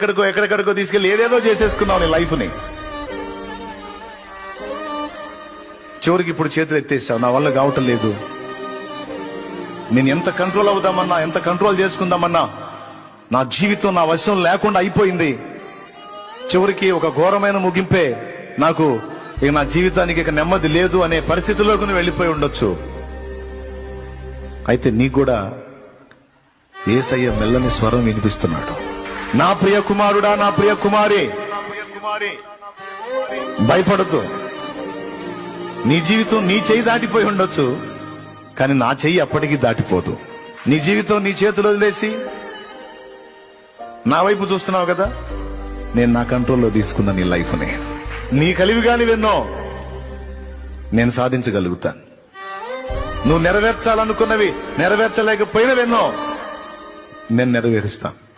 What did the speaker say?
ఎక్కడికో ఎక్కడెక్కడికో తీసుకెళ్ళి ఏదేదో చేసేసుకున్నావు నీ లైఫ్ని. చివరికి ఇప్పుడు చేతులు ఎత్తేసావు. నా వల్ల కావటం లేదు. నేను ఎంత కంట్రోల్ అవుదామన్నా ఎంత కంట్రోల్ చేసుకుందామన్నా నా జీవితం నా వశం లేకుండా అయిపోయింది. చివరికి ఒక ఘోరమైన ముగింపే నాకు ఇక నా జీవితానికి ఇక నెమ్మది లేదు అనే పరిస్థితిలోకి నువ్వు వెళ్ళిపోయి ఉండొచ్చు. అయితే నీకు కూడా ఏసయ్య మెల్లని స్వరం వినిపిస్తున్నాడు. నా ప్రియ కుమారుడా నా ప్రియ కుమారి. భయపడద్దు. నీ జీవితం నీ చేయి దాటిపోయి ఉండొచ్చు కానీ నా చెయ్యి అప్పటికీ దాటిపోదు. నీ జీవితం నీ చేతిలో వదిలేసి నా వైపు చూస్తున్నావు కదా నేను నా కంట్రోల్లో తీసుకున్న నీ లైఫ్ని. నీ కలివిగాని విన్నో నేను సాధించగలుగుతాను. నువ్వు నెరవేర్చాలనుకున్నవి నెరవేర్చలేకపోయినవెన్నో నేను నెరవేరుస్తాను.